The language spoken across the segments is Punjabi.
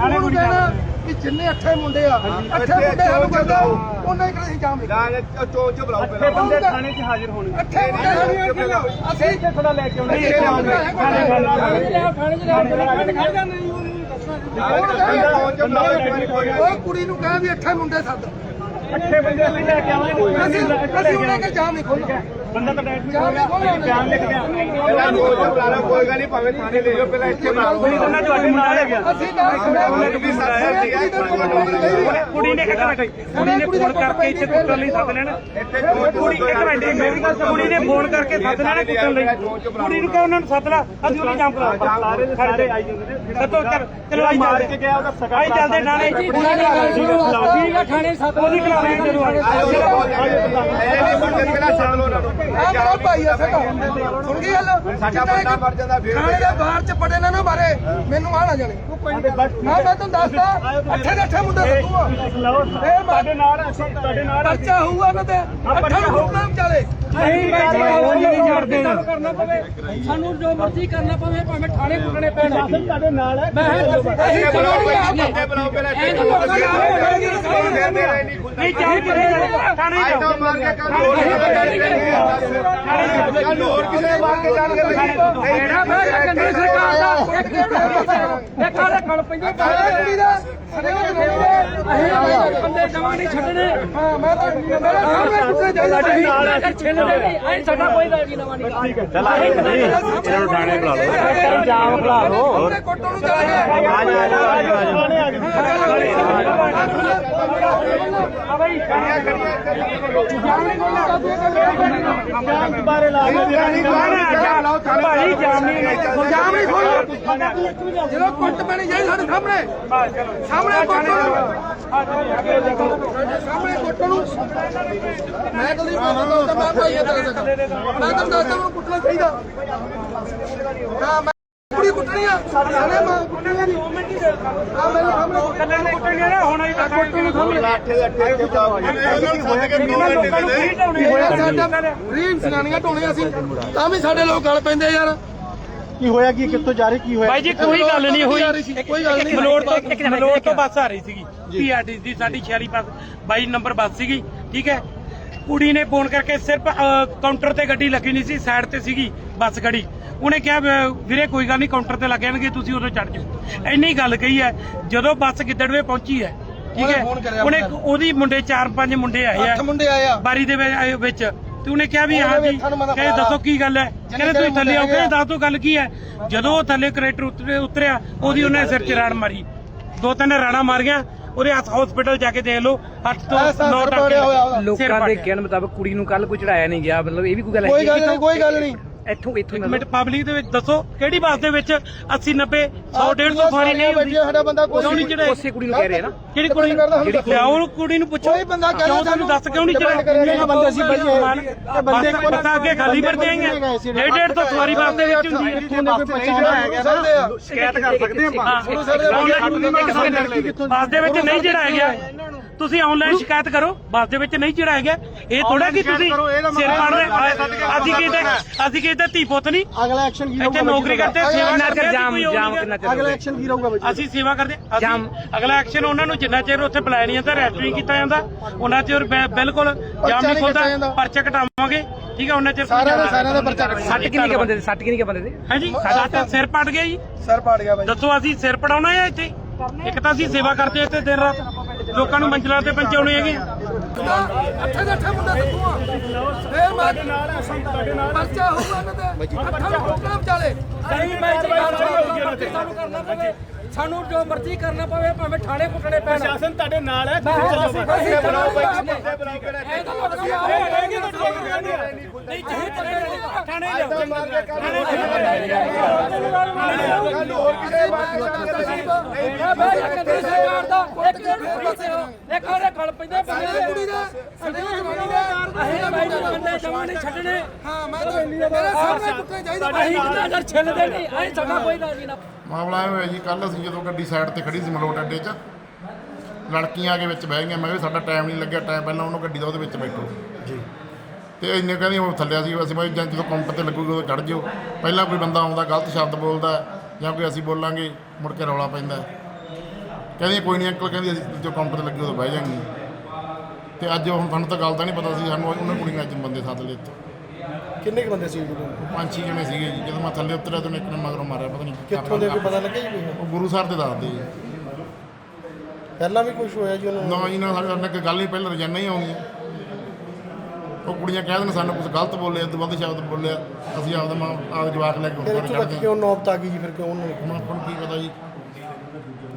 ਉਹਨੂੰ ਕਹਿਣਾ ਕਿ ਜਿੰਨੇ ਅੱਠੇ ਮੁੰਡੇ ਆ ਅੱਠੇ ਮੁੰਡੇ ਸਾਨੂੰ ਕਹਿੰਦਾ ਉਹਨਾਂ ਹੀ ਕਰੇ ਜਾਮ ਲਿਖੋ ਚੋਂ ਚ ਬੁਲਾਓ ਅੱਠੇ ਬੰਦੇ ਥਾਣੇ 'ਚ ਹਾਜ਼ਰ ਹੋਣਗੇ ਅੱਠੇ ਮੁੰਡੇ ਸਾਨੂੰ ਅਸੀਂ ਇੱਥੇ ਥੋੜਾ ਲੈ ਕੇ ਆਉਂਦੇ ਉਹ ਕੁੜੀ ਨੂੰ ਕਹਿ ਵੀ ਅੱਠੇ ਮੁੰਡੇ ਸੱਦ ਅੱਠੇ ਬੰਦੇ ਅਸੀਂ ਲੈ ਕੇ ਆਵਾਂਗੇ ਅਸੀਂ ਉਹਨਾਂ ਕੇ ਜਾਮ ਨਹੀਂ ਖੋਲ੍ਹਣਾ ਬੰਦਾ ਤਾਂ ਡਾਇਰੈਕਟ ਜਾਮ ਨਹੀਂ ਖੋਲ੍ਹਣਾ ਬਿਆਨ ਲਿਖ ਦਿਆਂ ਪਹਿਲਾਂ ਚੋਂ ਚ ਬੁਲਾਣਾ ਕੋਈ ਗੱਲ ਨਹੀਂ ਭਾਵੇਂ ਥਾਣੇ ਲੈ ਜਾਓ ਪਹਿਲਾਂ ਇੱਥੇ ਬੁਲਾਓ ਬੰਦਾ ਤੁਹਾਡੇ ਨਾਲ ਲੈ ਗਿਆ ਅਸੀਂ ਨਾਲ ਖੜੇ ਵੀ ਸਾਥ ਕੁੜੀ ਦਾ ਕੋਈ ਕੁੜੀ ਨੇ ਇੱਕ ਮਿੰਟ ਕੁੜੀ ਨੇ ਫੋਨ ਕਰਕੇ ਇੱਥੇ ਕੁੱਟਣ ਲਈ ਸੱਦ ਲੈਣਾ ਕੁੜੀ ਇੱਕ ਮਿੰਟ ਮੇਰੀ ਗੱਲ ਕੁੜੀ ਨੇ ਫੋਨ ਕਰਕੇ ਸੱਦ ਲੈਣਾ ਕੁੱਟਣ ਲਈ ਕੁੜੀ ਨੂੰ ਕਹੋ ਉਹਨਾਂ ਨੂੰ ਸੱਦ ਲਾ ਅਸੀਂ ਉਹਨੂੰ ਜਾਮ ਕਰਾ ਸਾਰੇ ਦੇ ਸਾਰੇ ਆਈ ਜਾਂਦੇ ਨੇ ਸੱਤੋ ਚੱਲ ਚਲੋ ਆਈ ਮਾਰ ਚੱਲਦੇ ਕੇ ਗਿਆ ਉਹਦਾ ਸਗਾ ਆਈ ਚੱਲਦੇ ਨਾਲੇ ਠੀਕ ਆ ਥਾਣੇ ਸੱਦ ਉਹਦੀ ਕਰਾਉਣੀ ਚਲੋ ਇਹ ਨਹੀਂ ਬੰਦੇ ਪਹਿਲਾਂ ਛੱਡ ਲਓ ਉਹਨਾਂ ਨੂੰ ਆ ਮੇਰਾ ਭਾਈ ਆ ਸਾਡਾ ਸੁਣ ਗਈ ਗੱਲ? ਸਾਡਾ ਬੰਦਾ ਮਰ ਜਾਂਦਾ ਫਿਰ ਥਾਣੇ ਦੇ ਬਾਹਰ ਚ ਪੜੇ ਨਾ ਨਾ ਮਾਰੇ ਮੈਨੂੰ ਆ ਨਾ ਜਾਣੇ। ਹਾਂ। ਮੈਂ ਤੁਹਾਨੂੰ ਦੱਸਦਾ ਅੱਠੇ ਦੇ ਅੱਠੇ ਮੁੰਡੇ ਲਓ ਇਹ ਸਾਡੇ ਨਾਲ ਤੁਹਾਡੇ ਨਾਲ ਪਰਚਾ ਹੋਊਗਾ ਉਹਨਾਂ ਤੇ। ਅੱਠੇ ਨੂੰ ਹੁਕਮ ਚਾਲੇ ਨਹੀਂ ਨਹੀਂ ਛੱਡਦੇ ਕਰਨਾ ਪਵੇ ਸਾਨੂੰ ਜੋ ਮਰਜ਼ੀ ਕਰਨਾ ਪਵੇ ਭਾਵੇਂ ਥਾਣੇ ਕੁੱਟਣੇ ਪੈਣ। ਤੁਹਾਡੇ ਨਾਲ ਹੈ। ਅਸੀਂ ਇੱਥੇ ਬੁਲਾਓ ਪਹਿਲਾਂ ਇੱਥੇ ਬੁਲਾਓ। ਮੇਰਾ ਨਹੀਂ ਖੁੱਲਦਾ ਨਹੀਂ ਚਾਹੇ ਕਿਤੇ ਥਾਣੇ ਤਾਂ ਮਾਰ ਕੇ ਕੱਲ ਹੋਰ ਕਿਸੇ ਮਾਰ ਕੇ ਜਾਣ ਕੇ ਮੇਰਾ ਮੈਂ ਕੰਦਰ ਸਰਕਾਰ ਦਾ। ਇੱਕ ਖਲ ਪੈਂਦੇ ਕਾਲੇ ਕੁੜੀ ਦਾ। ਸਾਡੇ ਕੋਲ ਅਸੀਂ ਬੰਦੇ ਜਮਾ ਨਹੀਂ ਛੱਡਣੇ। ਹਾਂ ਮੈਂ ਤਾਂ ਮੇਰੇ ਸਾਹਮਣੇ ਕੁੱਤੇ ਅਸੀਂ ਨਾਲ ਕਰ ਛਿੱਲ ਦੇ ਅਸੀਂ ਸਾਡਾ ਕੋਈ ਰਾਜੀ ਨਵਾਂ ਨਹੀਂ ਠੀਕ ਹੈ ਚੱਲ ਇਹਨਾਂ ਨੂੰ ਥਾਣੇ ਬੁਲਾ ਲਓ। ਜਾਮ ਬੁਲਾ ਲਓ। ਕੋਟੋਂ ਨੂੰ ਚਲਾ ਗਿਆ ਆ ਜਾ ਆ ਜਾ ਆ ਜਾਮ ਦੁਬਾਰੇ ਲਾ ਜਾਮ ਨਹੀਂ ਜਾਮ ਨਹੀਂ ਖੋਲ੍ਹਣਾ ਜਦੋਂ ਕੁੱਟ ਪੈਣੀ ਸਾਡੇ ਸਾਹਮਣੇ। ਸਾਹਮਣੇ ਕੁੱਟ ਸਾਹਮਣੇ ਕੁੱਟ ਨੂੰ। ਮੈਂ ਤਾਂ ਨਹੀਂ ਬੋਲਦਾ ਮੈਂ ਭਾਈ ਇਹ ਦੱਸ ਸਕਦਾ ਮੈਂ ਤਾਂ ਦੱਸਦਾ ਉਹਨੂੰ ਕੁੱਟਣਾ ਚਾਹੀਦਾ। ਹਾਂ ਮੈਂ ਕੁੜੀ ਕੁੱਟਣੀ ਆ। ਸਾਲੇ ਮਾਂ ਕੁੱਟਣੀ ਨਹੀਂ ਆ ਮੇਰੇ ਸਾਹਮਣੇ ਕੱਲੇ ਨੂੰ ਨਾ ਹੁਣ ਹੀ ਤਾਂ ਨੂੰ ਸਾਹਮਣੇ। ਸਾਡਾ ਰੀਨ ਸੁਣਾਣੀਆਂ ਢੋਣੀਆਂ ਸੀ। ਤਾਂ ਵੀ ਸਾਡੇ ਲੋਕ ਗਲ ਪੈਂਦੇ ਯਾਰ। ਕੀ ਹੋਇਆ ਕੀ ਕਿੱਥੋਂ ਜਾ ਰਹੀ ਕੀ ਹੋਇਆ? ਬਾਈ ਜੀ ਕੋਈ ਗੱਲ ਨਹੀਂ ਹੋਈ। ਕੋਈ ਗੱਲ ਨਹੀਂ। ਮਲੋੜ ਤੋਂ ਮਲੋੜ ਤੋਂ ਬੱਸ ਆ ਰਹੀ ਸੀਗੀ। ਪੀਆਰਟੀ ਦੀ ਸਾਡੀ 46 ਬੱਸ 22 ਨੰਬਰ ਬੱਸ ਸੀਗੀ ਠੀਕ ਹੈ? ਕੁੜੀ ਨੇ ਫੋਨ ਕਰਕੇ ਸਿਰਫ ਕਾਊਂਟਰ ਤੇ ਗੱਡੀ ਲੱਗੀ ਨਹੀਂ ਸੀ ਸਾਈਡ ਤੇ ਸੀਗੀ ਬੱਸ ਖੜੀ। ਉਹਨੇ ਕਿਹਾ ਵੀਰੇ ਕੋਈ ਗੱਲ ਨਹੀਂ ਕਾਊਂਟਰ ਤੇ ਲੱਗ ਜਾਣਗੇ ਤੁਸੀਂ ਉਦੋਂ ਚੜ ਜਾਓ। ਇੰਨੀ ਗੱਲ ਕਹੀ ਹੈ ਜਦੋਂ ਬੱਸ ਗਿੱਦੜਵੇ ਪਹੁੰਚੀ ਹੈ ਠੀਕ ਹੈ? ਉਹਨੇ ਉਹਦੀ ਮੁੰਡੇ ਚਾਰ ਪੰਜ ਮੁੰਡੇ ਆਏ ਆ। ਅੱਠ ਮੁੰਡੇ ਆਏ ਆ। ਬਾਰੀ ਦੇ ਵਿੱਚ ਆਏ ਵਿੱਚ। ਤੇ ਉਹਨੇ ਕਿਹਾ ਵੀ ਹਾਂ ਜੀ ਨੂੰ ਕਹੇ। ਦੱਸੋ ਕੀ ਗੱਲ ਹੈ? ਕਹਿੰਦੇ ਤੁਸੀਂ ਥੱਲੇ ਆਓ ਕਹਿੰਦੇ ਦੱਸ ਦੋ ਗੱਲ ਕੀ ਹੈ? ਜਦੋਂ ਉਹ ਥੱਲੇ ਕਰੇਟਰ ਉਤਰੇ ਉਤਰਿਆ ਉਹਦੀ ਉਹਨੇ ਸਿਰ 'ਚ ਰਾੜ ਮਾਰੀ। ਦੋ ਤਿੰਨ ਰਾੜਾਂ ਮਾਰੀਆਂ ਉਹਦੇ ਹਸਪੀਟਲ ਜਾ ਕੇ ਦੇਖ ਲਓ 8 ਤੋਂ ਐਸਾ 9 ਸਿਰ ਟਾਂਕੇ ਲੋਕਾਂ ਦੇ। ਕਹਿਣ ਮੁਤਾਬਕ ਕੁੜੀ ਨੂੰ ਕੱਲ ਕੋਈ ਚੜਾਇਆ ਨਹੀਂ ਗਿਆ ਮਤਲਬ ਇਹ ਵੀ ਕੋਈ ਗੱਲ ਕੋਈ ਗੱਲ ਨਹੀਂ ਕੋਈ ਗੱਲ ਨਹੀਂ। ਇੱਥੋਂ ਇੱਥੋਂ ਇੱਕ ਮਿੰਟ ਪਬਲਿਕ ਦੇ ਵਿੱਚ ਦੱਸੋ ਕਿਹੜੀ ਬੱਸ ਦੇ ਵਿੱਚ 80 90 100 150 ਸਵਾਰੀ ਨਹੀਂ ਹੁੰਦੀ? ਸਾਡਾ ਬੰਦਾ ਕੋਈ ਕਿਉਂ ਨਹੀਂ ਚੜਾਇਆ ਉਸੇ ਕੁੜੀ ਨੂੰ ਕਹਿ ਰਹੇ ਆ ਨਾ। ਕਿਹੜੀ ਕੁੜੀ? ਜਿਹੜੀ ਲਿਆਓ ਕੁੜੀ ਨੂੰ ਪੁੱਛੋ? ਕੋਈ ਬੰਦਾ ਕਹਿ ਤੁਹਾਨੂੰ ਦੱਸ ਕਿਉਂ ਨਹੀਂ ਚੜਾਇਆ ਕਿੰਨੇ ਬੰਦੇ ਸੀ ਬਾਈ ਇਹ? ਇਹ ਬੰਦੇ ਬੱਸ ਬੱਸਾਂ ਅੱਗੇ ਖਾਲੀ ਵਰਦੇ ਆਈਆਂ। ਡੇਢ ਡੇਢ ਤੋਂ ਸਵਾਰੀ ਬੱਸ ਦੇ ਵਿੱਚ ਹੁੰਦੀ ਹੈ। ਇੱਥੋਂ ਕੋਈ ਪਛਾਣ ਹੈਗਾ ਆ ਸ਼ਿਕਾਇਤ ਕਰ ਸਕਦੇ ਦੇ ਬੱਸ ਦੇ ਵਿੱਚ ਨਹੀਂ ਚੜਾਇਆ ਗਿਆ ਤੁਸੀਂ ਆਨਲਾਈਨ ਸ਼ਿਕਾਇਤ ਕਰੋ ਬੱਸ ਦੇ ਵਿੱਚ ਨਹੀਂ ਚੜਾਇਆ ਗਿਆ ਇਹ ਥੋੜਾ ਕਿ ਤੁਸੀਂ ਸਿਰ ਪਾੜ ਰਹੇ ਅਸੀਂ ਕਿਤੇ ਅਸੀਂ ਕਿਤੇ ਧੀ ਪੁੱਤ ਨਹੀਂ? ਅਗਲਾ ਐਕਸ਼ਨ ਕੀ ਰਹੂਗਾ ਨੌਕਰੀ ਕਰਦੇ ਸੇਵਾ ਕਰਦੇ ਜਾਮ ਜਾਮ ਕਿੰਨਾ। ਚਿਰ ਅਗਲਾ ਐਕਸ਼ਨ ਕੀ ਰਹੂਗਾ ਬੱਚੇ ਅਸੀਂ ਸੇਵਾ ਕਰਦੇ ਅਸੀਂ ਜਾਮ। ਅਗਲਾ ਐਕਸ਼ਨ ਉਹਨਾਂ ਨੂੰ ਜਿੰਨਾ ਚਿਰ ਉੱਥੇ ਬੁਲਾਇਆ ਨਹੀਂ ਜਾਂਦਾ ਰੈਸਟ ਨਹੀਂ ਕੀਤਾ ਜਾਂਦਾ ਉਹਨਾਂ ਚਿਰ ਬਿਲਕੁਲ ਜਾਮ ਨਹੀਂ ਖੁੱਲਦਾ। ਪਰਚਾ ਕਟਾਵਾਂਗੇ ਠੀਕ ਹੈ ਉਹਨਾਂ ਚਿਰ ਸਾਰਿਆਂ ਦੇ ਸਾਰਿਆਂ ਦਾ ਪਰਚਾ ਕੱਟ ਸੱਟ ਕਿੰਨੀ ਕੇ ਬੰਦੇ ਦੇ? ਸੱਟ ਕਿੰਨੀ ਕੇ ਬੰਦੇ ਦੇ? ਹਾਂਜੀ ਸਾਡਾ ਸਿਰ ਪੜ ਗਿਆ ਜੀ। ਸਰ ਪਾੜ ਗਿਆ ਬਾਈ। ਦੱਸੋ ਅਸੀਂ ਸਿਰ ਪੜਾਉਣਾ ਹੈ ਇੱਥੇ? ਇੱਕ ਤਾਂ ਅਸੀਂ ਸੇਵਾ ਕਰਦੇ ਇੱਥੇ ਦਿਨ ਰਾਤ। ਲੋਕਾਂ ਨੂੰ ਮੰਜ਼ਿਲਾਂ ਤੇ ਪਹੁੰਚਾਉਣੇ ਹੈਗੇ ਅੱਠੇ ਦੇ ਅੱਠੇ ਮੁੰਡੇ ਸੱਦੂਆ ਫੇਰ ਮੈਂ ਨਾਲ ਸਾਡੇ ਨਾਲ ਪਰਚਾ ਹੋਊਗਾ ਉਹਨਾਂ ਤੇ ਅੱਠਾਂ ਕੁੱਟਣਾ ਵਿਚਾਲੇ ਸਹੀ ਮੈਂ ਸਾਨੂੰ ਕਰਨਾ ਪਵੇ ਸਾਨੂੰ ਜੋ ਮਰਜ਼ੀ ਕਰਨਾ ਪਵੇ ਭਾਵੇਂ ਥਾਣੇ ਕੁੱਟਣੇ ਪੈਣ ਸ਼ਾਸਨ ਤੁਹਾਡੇ ਨਾਲ ਹੈ ਅਸੀਂ ਬੁਲਾਓ ਬਾਈ ਬੁਲਾਓ ਪਹਿਲਾਂ ਇਹ ਤਾਂ ਲੋਕਾਂ ਨੂੰ ਨਹੀਂ ਚਾਹੇ ਥਾਣੇ ਹੋਰ ਕਿਸੇ ਬਈ ਸਰਕਾਰ ਦਾ ਇੱਕ ਇੱਕ ਉਹਦੇ ਖਲ ਪੈਂਦੇ ਬੰਦੇ ਕੁੜੀ ਦਾ ਸਾਡੇ ਨਾਲ ਜਵਾਨੀ ਦਾ। ਅਸੀਂ ਬਾਈ ਜੀ ਬੰਦੇ ਜਮਾ ਨਹੀਂ ਛੱਡਣੇ। ਹਾਂ ਮੈਂ ਤਾਂ ਮੇਰੇ ਸਾਹਮਣੇ ਕੁੱਤੇ ਚਾਹੀਦਾ ਅਸੀਂ ਕਿਤੇ ਅਗਰ ਛਿੱਲਦੇ ਨਹੀਂ। ਅਸੀਂ ਸਾਡਾ ਕੋਈ ਰਾਜੀ ਨਾ ਮਾਮਲਾ ਇਹ ਹੋਇਆ ਜੀ ਕੱਲ ਅਸੀਂ ਜਦੋਂ ਗੱਡੀ ਸਾਈਡ ਤੇ ਖੜੀ ਸੀ ਮਲੋਟ ਅੱਡੇ 'ਚ ਲੜਕੀਆਂ ਆ ਕੇ ਵਿੱਚ ਬਹਿ ਗਈਆਂ। ਮੈਂ ਵੀ ਸਾਡਾ ਟਾਈਮ ਨਹੀਂ ਲੱਗਿਆ ਟਾਈਮ ਪਹਿਲਾਂ ਉਹਨੂੰ ਗੱਡੀ ਦਾ ਉਹਦੇ ਵਿੱਚ ਬੈਠੋ। ਜੀ। ਤੇ ਇੰਨੇ ਕਹਿੰਦੀ ਉਹ ਥੱਲੇ ਸੀ ਅਸੀਂ ਬਾਈ ਜਾਂ ਜਦੋਂ ਕਾਊਂਟਰ ਤੇ ਲੱਗੂਗਾ ਉਦੋਂ ਚੜ ਜਿਓ। ਪਹਿਲਾਂ ਕੋਈ ਬੰਦਾ ਆਉਂਦਾ ਗਲਤ ਸ਼ਬਦ ਬੋਲਦਾ ਜਾਂ ਕੋਈ ਅਸੀਂ ਬੋਲਾਂਗੇ ਮੁੜ ਕੇ ਰੌਲਾ ਪੈਂਦਾ। ਕਹਿੰਦੀ ਕੋਈ ਨਹੀਂ ਅੰਕਲ ਕਹਿੰਦੀ ਅਸੀਂ ਜੋ ਕਾਊਂਟਰ ਲੱਗੇ ਉਦੋਂ ਬਹਿ ਜਾਾਂਗੇ। ਤੇ ਅੱਜ ਹੁਣ ਸਾਨੂੰ ਤਾਂ ਗੱਲ ਤਾਂ ਨਹੀਂ ਪਤਾ ਸੀ ਸਾਨੂੰ ਉਹਨਾਂ ਕੁੜੀ ਨੇ ਅੱਜ ਬੰਦੇ ਸੱਦ ਲਏ ਇੱਥੇ। ਕਿੰਨੇ ਕੁ ਬੰਦੇ ਸੀ ਜਦੋਂ ਪੰਜ ਛੇ ਜਣੇ ਸੀਗੇ ਜੀ ਜਦੋਂ ਮੈਂ ਥੱਲੇ ਉਤਰਿਆ ਤਾਂ ਉਹਨੇ ਇੱਕ ਨੇ ਮਗਰੋਂ ਮਾਰਿਆ ਪਤਾ ਨਹੀਂ ਕਿੱਥੋਂ ਦੇ ਕੋਈ ਪਤਾ ਲੱਗਿਆ ਜੀ ਕੋਈ? ਉਹ ਗੁਰੂ ਸਾਹਿਬ ਦੇ ਦੱਸਦੇ ਜੀ। ਪਹਿਲਾਂ ਵੀ ਕੁਝ ਹੋਇਆ ਜੀ ਉਹਨਾਂ? ਨਾ ਜੀ ਨਾ ਸਾਡੇ ਨਾਲ ਗੱਲ ਹੀ ਪਹਿਲਾਂ ਰੋਜ਼ਾਨਾ ਹੀ ਆਉਂਦੀਆਂ ਉਹ ਕੁੜੀਆਂ ਕਹਿ ਦੇਣ ਸਾਨੂੰ ਕੁਝ ਗਲਤ ਬੋਲੇ ਤੋਂ ਵੱਧ ਸ਼ਬਦ ਬੋਲਿਆ ਅਸੀਂ ਆਪਦਾ ਮਾਂ ਆਪ ਜਵਾਕ ਲੈ ਕੇ ਫਿਰ ਉੱਪਰ ਇੱਥੋਂ ਤੱਕ ਕਿਉਂ ਨੌਬਤ ਆ ਗਈ ਜੀ ਫਿਰ ਕਿਉਂ ਉਹਨਾਂ? ਨੇ ਹੁਣ ਆਪਾਂ ਨੂੰ ਕੀ ਪਤਾ ਜੀ।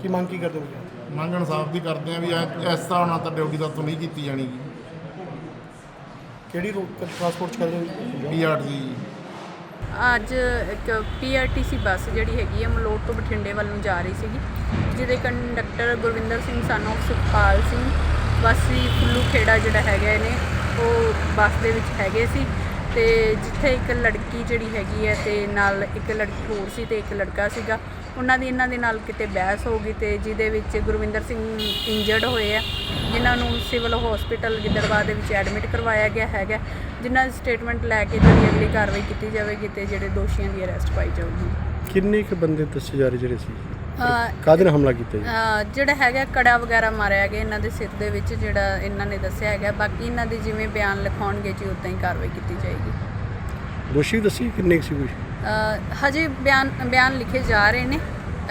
ਕੀ ਮੰਗ ਕੀ ਕਰਦੇ ਹੋ ਮੰਗ ਇਨਸਾਫ ਦੀ ਕਰਦੇ ਆ ਵੀ ਐ- ਇਸ ਤਰ੍ਹਾਂ ਨਾਲ ਤਾਂ ਡਿਊਟੀ ਦਾ ਤੋਂ ਨਹੀਂ ਕੀਤੀ ਜਾਣੀ ਕਿਹੜੀ ਰੂਟ ਟਰਾਂਸਪੋਰਟ ਚ ਕਰਦੇ ਹੋ ਪੀਆਰ ਦੀ ਅੱਜ ਇੱਕ ਪੀਆਰਟੀਸੀ ਬੱਸ ਜਿਹੜੀ ਹੈਗੀ ਹੈ ਮਲੋਟ ਤੋਂ ਬਠਿੰਡੇ ਵੱਲ ਨੂੰ ਜਾ ਰਹੀ ਸੀਗੀ ਜਿਹਦੇ ਕੰਡਕਟਰ ਗੁਰਵਿੰਦਰ ਸਿੰਘ ਸਨ ਸੁਖਪਾਲ ਸਿੰਘ ਵਾਸੀ ਫੁੱਲੂ ਖੇੜਾ ਜਿਹੜਾ ਹੈਗਾ ਨੇ ਉਹ ਬੱਸ ਦੇ ਵਿੱਚ ਹੈਗੇ ਸੀ ਤੇ ਜਿੱਥੇ ਇੱਕ ਲੜਕੀ ਜਿਹੜੀ ਹੈਗੀ ਹੈ ਤੇ ਨਾਲ ਇੱਕ ਲੜਕੀ ਹੋਰ ਸੀ ਤੇ ਇੱਕ ਲੜਕਾ ਸੀਗਾ ਉਹਨਾਂ ਦੀ ਇਹਨਾਂ ਦੇ ਨਾਲ ਕਿਤੇ ਬਹਿਸ ਹੋ ਗਈ ਤੇ ਜਿਹਦੇ ਵਿੱਚ ਗੁਰਵਿੰਦਰ ਸਿੰਘ ਇੰਜਰਡ ਹੋਏ ਆ ਜਿਨ੍ਹਾਂ ਨੂੰ ਸਿਵਲ ਹਸਪੀਟਲ ਗਿੱਦੜਬਾਹ ਦੇ ਵਿੱਚ ਐਡਮਿਟ ਕਰਵਾਇਆ ਗਿਆ ਹੈਗਾ। ਜਿਨ੍ਹਾਂ ਦੀ ਸਟੇਟਮੈਂਟ ਲੈ ਕੇ ਜਿਹੜੀ ਅਗਲੀ ਕਾਰਵਾਈ ਕੀਤੀ ਜਾਵੇਗੀ ਤੇ ਜਿਹੜੇ ਦੋਸ਼ੀਆਂ ਦੀ ਅਰੈਸਟ ਪਾਈ ਜਾਊਗੀ। ਕਿੰਨੇ ਕੁ ਬੰਦੇ ਦੱਸੇ ਜਾ ਰਹੇ ਜਿਹੜੇ ਸੀ? ਨਾਲ ਹਮਲਾ ਕੀਤਾ ਜੀ? ਜਿਹੜਾ ਹੈਗਾ ਕੜਾ ਵਗੈਰਾ ਮਾਰਿਆ ਗਿਆ ਇਹਨਾਂ ਦੇ ਸਿਰ ਦੇ ਵਿੱਚ ਜਿਹੜਾ ਇਹਨਾਂ ਨੇ ਦੱਸਿਆ ਹੈਗਾ। ਬਾਕੀ ਇਹਨਾਂ ਦੇ ਜਿਵੇਂ ਬਿਆਨ ਲਿਖਾਉਣਗੇ ਜੀ ਉਦਾਂ ਹੀ ਕਾਰਵਾਈ ਕੀਤੀ ਜਾਏਗੀ। ਦੋਸ਼ੀ ਦੱਸੀ ਕਿੰਨੇ ਸੀ ਕੋਈ? ਹਜੇ ਬਿਆਨ ਬਿਆਨ ਲਿਖੇ ਜਾ ਰਹੇ ਨੇ।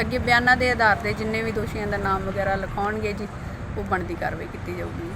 ਅੱਗੇ ਬਿਆਨਾਂ ਦੇ ਆਧਾਰ ਤੇ ਜਿੰਨੇ ਵੀ ਦੋਸ਼ੀਆਂ ਦਾ ਨਾਮ ਵਗੈਰਾ ਲਿਖਾਉਣਗੇ ਜੀ, ਉਹ ਬਣਦੀ ਕਾਰਵਾਈ ਕੀਤੀ ਜਾਊਗੀ।